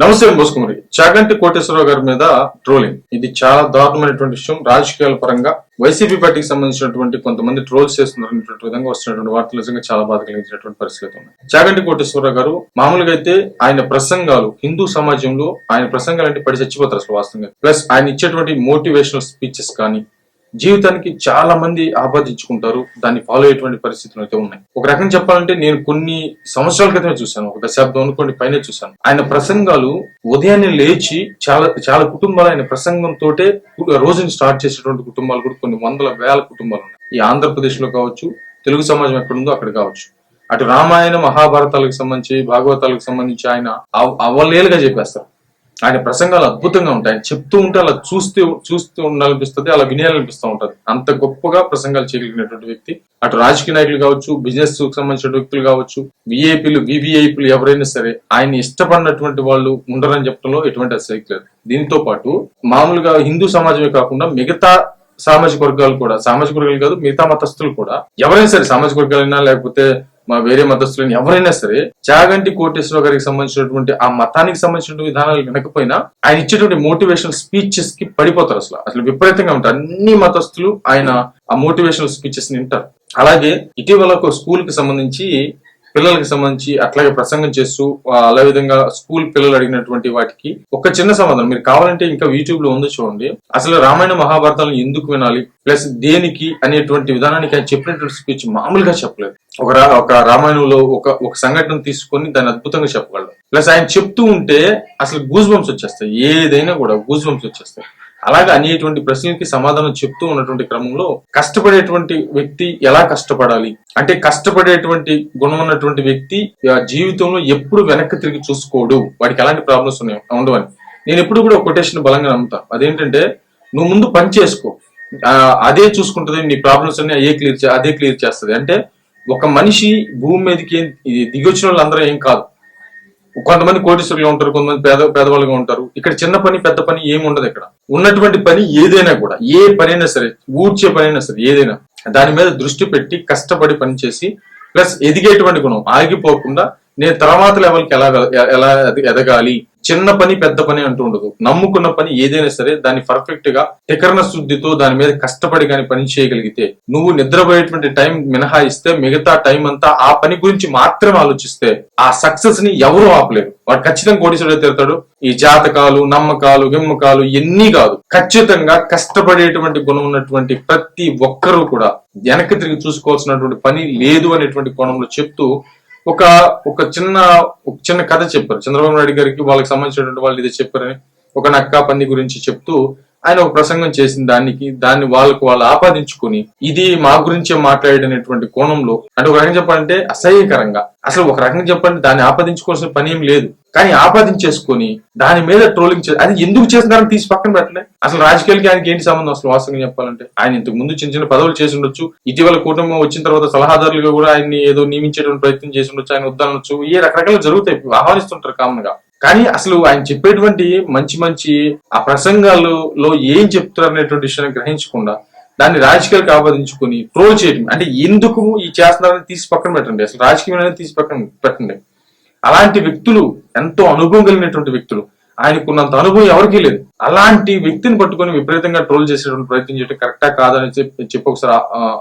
నమస్తే మోసుకుమరి చాగంటి కోటేశ్వరరావు గారి మీద ట్రోలింగ్. ఇది చాలా దారుణమైనటువంటి విషయం. రాజకీయాల పరంగా వైసీపీ పార్టీకి సంబంధించినటువంటి కొంతమంది ట్రోల్స్ చేస్తున్నటువంటి విధంగా వస్తున్నటువంటి వార్తలు నిజంగా చాలా బాధ కలిగించినటువంటి పరిస్థితి ఉన్నాయి చాగంటి కోటేశ్వరరావు గారు మామూలుగా అయితే ఆయన ప్రసంగాలు హిందూ సమాజంలో ఆయన ప్రసంగాలు అంటే పడి చచ్చిపోతారు అసలు వాస్తవంగా. ప్లస్ ఆయన ఇచ్చేటువంటి మోటివేషనల్ స్పీచెస్ కానీ జీవితానికి చాలా మంది ఆపాదించుకుంటారు. దాన్ని ఫాలో అయ్యేటువంటి పరిస్థితులు అయితే ఉన్నాయి. ఒక రకం చెప్పాలంటే నేను కొన్ని సంవత్సరాల క్రితమే చూశాను. ఒక దశాబ్దం అనుకోండి పైనే చూశాను. ఆయన ప్రసంగాలు ఉదయాన్నే లేచి చాలా చాలా కుటుంబాలు ఆయన ప్రసంగంతోటే రోజుని స్టార్ట్ చేసేటువంటి కుటుంబాలు కూడా కొన్ని వందల వేల కుటుంబాలు ఉన్నాయి. ఈ ఆంధ్రప్రదేశ్లో కావచ్చు తెలుగు సమాజం ఎక్కడుందో అక్కడ కావచ్చు. అటు రామాయణ మహాభారతాలకు సంబంధించి భాగవతాలకు సంబంధించి ఆయన అవ- అవలేలుగా చెప్పేస్తారు. ఆయన ప్రసంగాలు అద్భుతంగా ఉంటాయి. ఆయన చెప్తూ ఉంటే అలా చూస్తూ చూస్తూ ఉండాలనిపిస్తుంది అలా వినేయాలనిపిస్తూ ఉంటది. అంత గొప్పగా ప్రసంగాలు చేయగలిగినటువంటి వ్యక్తి. అటు రాజకీయ నాయకులు కావచ్చు బిజినెస్కు సంబంధించిన వ్యక్తులు కావచ్చు విఐపీలు వివిఐపీలు ఎవరైనా సరే ఆయన ఇష్టపడినటువంటి వాళ్ళు ఉండరని చెప్పడంలో ఎటువంటి అసలు లేదు. దీంతో పాటు మామూలుగా హిందూ సమాజమే కాకుండా మిగతా సామాజిక వర్గాలు కూడా సామాజిక వర్గాలు కాదు మిగతా మతస్థులు కూడా ఎవరైనా సరే సామాజిక వర్గాలైనా లేకపోతే మా వేరే మతస్థులని ఎవరైనా సరే చాగంటి కోటేశ్వరరావు గారికి సంబంధించినటువంటి ఆ మతానికి సంబంధించిన విధానాలు వినకపోయినా ఆయన ఇచ్చేటువంటి మోటివేషనల్ స్పీచెస్కి పడిపోతారు అసలు. అసలు విపరీతంగా ఉంటారు. అన్ని మతస్థులు ఆయన ఆ మోటివేషనల్ స్పీచెస్ని వింటారు. అలాగే ఇటీవల ఒక స్కూల్కి సంబంధించి పిల్లలకి సంబంధించి అట్లాగే ప్రసంగం చేస్తూ అలా విధంగా స్కూల్ పిల్లలు అడిగినటువంటి వాటికి ఒక చిన్న సమాధానం. మీరు కావాలంటే ఇంకా యూట్యూబ్లో ఉంది చూడండి. అసలు రామాయణ మహాభారతాలను ఎందుకు వినాలి? ప్లస్ దేనికి అనేటువంటి విధానానికి ఆయన చెప్పినటువంటి స్పీచ్ మామూలుగా చెప్పలేదు. ఒక ఒక రామాయణంలో ఒక ఒక సంఘటన తీసుకొని దాన్ని అద్భుతంగా చెప్పగలరు ప్లస్ ఆయన చెప్తూ ఉంటే అసలు గూజ్ బంప్స్ వచ్చేస్తాయి. ఏదైనా కూడా గూజ్ బంప్స్ వచ్చేస్తాయి. అలాగే అనేటువంటి ప్రశ్నలకి సమాధానం చెప్తూ ఉన్నటువంటి క్రమంలో కష్టపడేటువంటి వ్యక్తి ఎలా కష్టపడాలి? అంటే కష్టపడేటువంటి గుణం ఉన్నటువంటి వ్యక్తి జీవితంలో ఎప్పుడు వెనక్కి తిరిగి చూసుకోడు. వాడికి ఎలాంటి ప్రాబ్లమ్స్ ఉన్నాయి ఉండవని. నేను ఎప్పుడు కూడా కొటేషన్ బలంగా నమ్ముతా. అదేంటంటే నువ్వు ముందు పని చేసుకో. అదే చూసుకుంటుంది నీ ప్రాబ్లమ్స్ అన్ని అదే క్లియర్ అదే క్లియర్ చేస్తుంది. అంటే ఒక మనిషి భూమి మీదకి ఏం- ఇది దిగొచ్చిన వాళ్ళందరూ ఏం కాదు. కొంతమంది కోటీశ్వరులు ఉంటారు కొంతమంది పేద పేదవాళ్ళుగా ఉంటారు. ఇక్కడ చిన్న పని పెద్ద పని ఏమి ఉండదు ఇక్కడ. ఉన్నటువంటి పని ఏదైనా కూడా ఏ పనైనా సరే ఊడ్చే పనైనా సరే ఏదైనా దాని మీద దృష్టి పెట్టి కష్టపడి పని చేసి ప్లస్ ఎదిగేటువంటి గుణం ఆగిపోకుండా నేను తర్వాత లెవెల్కి ఎలా ఎలా ఎదగాలి చిన్న పని పెద్ద పని అంటూ ఉండదు. నమ్ముకున్న పని ఏదైనా సరే దాన్ని పర్ఫెక్ట్గా టికరణ శుద్ధితో దాని మీద కష్టపడి కానీ పని చేయగలిగితే నువ్వు నిద్రపోయేటువంటి టైం మినహాయిస్తే మిగతా టైం అంతా ఆ పని గురించి మాత్రమే ఆలోచిస్తే ఆ సక్సెస్ని ఎవరు ఆపలేరు. వాడు ఖచ్చితంగా కోటీశ్వరుడు తిడతాడు ఈ జాతకాలు నమ్మకాలు గిమ్మకాలు ఎన్ని కాదు. ఖచ్చితంగా కష్టపడేటువంటి గుణం ఉన్నటువంటి ప్రతి ఒక్కరూ కూడా వెనక్కి తిరిగి చూసుకోవాల్సినటువంటి పని లేదు అనేటువంటి కోణంలో చెప్తూ ఒక ఒక చిన్న ఒక చిన్న కథ చెప్పారు. చంద్రబాబు నాయుడు గారికి వాళ్ళకి సంబంధించినటువంటి వాళ్ళు ఇది చెప్పారని ఒక నక్క పంది గురించి చెప్తూ ఆయన ఒక ప్రసంగం చేసిన దానికి దాన్ని వాళ్ళకు వాళ్ళు ఆపాదించుకొని ఇది మా గురించే మాట్లాడేటటువంటి కోణంలో అంటే ఒక రకంగా చెప్పాలంటే అసహ్యకరంగా. అసలు ఒక రకంగా చెప్పాలంటే దాన్ని ఆపాదించుకోవాల్సిన పని ఏం లేదు. కానీ ఆపాదించేసుకొని దాని మీద ట్రోలింగ్ చే అది ఎందుకు చేస్తున్నారని తీసి పక్కన పెట్టలే? అసలు రాజకీయాలకి ఆయనకి ఏంటి సంబంధం అసలు వాస్తవంగా చెప్పాలంటే? ఆయన ఇంతకు ముందు చిన్న చిన్న పదవులు చేసి ఉండొచ్చు. ఇటీవల కుటుంబం వచ్చిన తర్వాత సలహాదారులుగా కూడా ఆయన్ని ఏదో నియమించేటువంటి ప్రయత్నం చేసి ఉండొచ్చు. ఆయన వద్దనొచ్చు. ఏ రకరకాలు జరుగుతాయి. ఆహ్వానిస్తుంటారు కామన్గా కానీ అసలు ఆయన చెప్పేటువంటి మంచి మంచి ఆ ప్రసంగాలలో ఏం చెప్తున్నారు అనేటువంటి విషయాన్ని గ్రహించకుండా దాన్ని రాజకీయాలకు ఆపాదించుకొని ట్రోల్ చేయడం అంటే ఎందుకు ఈ చేస్తున్నారని తీసి పక్కన పెట్టండి. అసలు రాజకీయం అనేది తీసి పక్కన పెట్టండి. అలాంటి వ్యక్తులు ఎంతో అనుభవం కలిగినటువంటి వ్యక్తులు. ఆయనకున్నంత అనుభవం ఎవరికీ లేదు. అలాంటి వ్యక్తిని పట్టుకొని విపరీతంగా ట్రోల్ చేసేటువంటి ప్రయత్నం చేయడం కరెక్టా కాదని చెప్పి చెప్పి ఒకసారి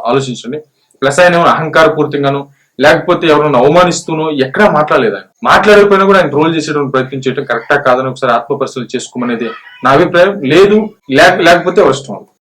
ఆలోచించండి. ప్లస్ ఆయన అహంకార పూర్తిగాను లేకపోతే ఎవరైనా అవమానిస్తూనో ఎక్కడా మాట్లాడలేదు? ఆయన మాట్లాడకపోయినా కూడా ఆయన ట్రోల్ చేసేటువంటి ప్రయత్నం చేయడం కరెక్టా కాదని ఒకసారి ఆత్మ పరిశీలన చేసుకోమనేది నా అభిప్రాయం. లేదు లేక- లేకపోతే అవసరం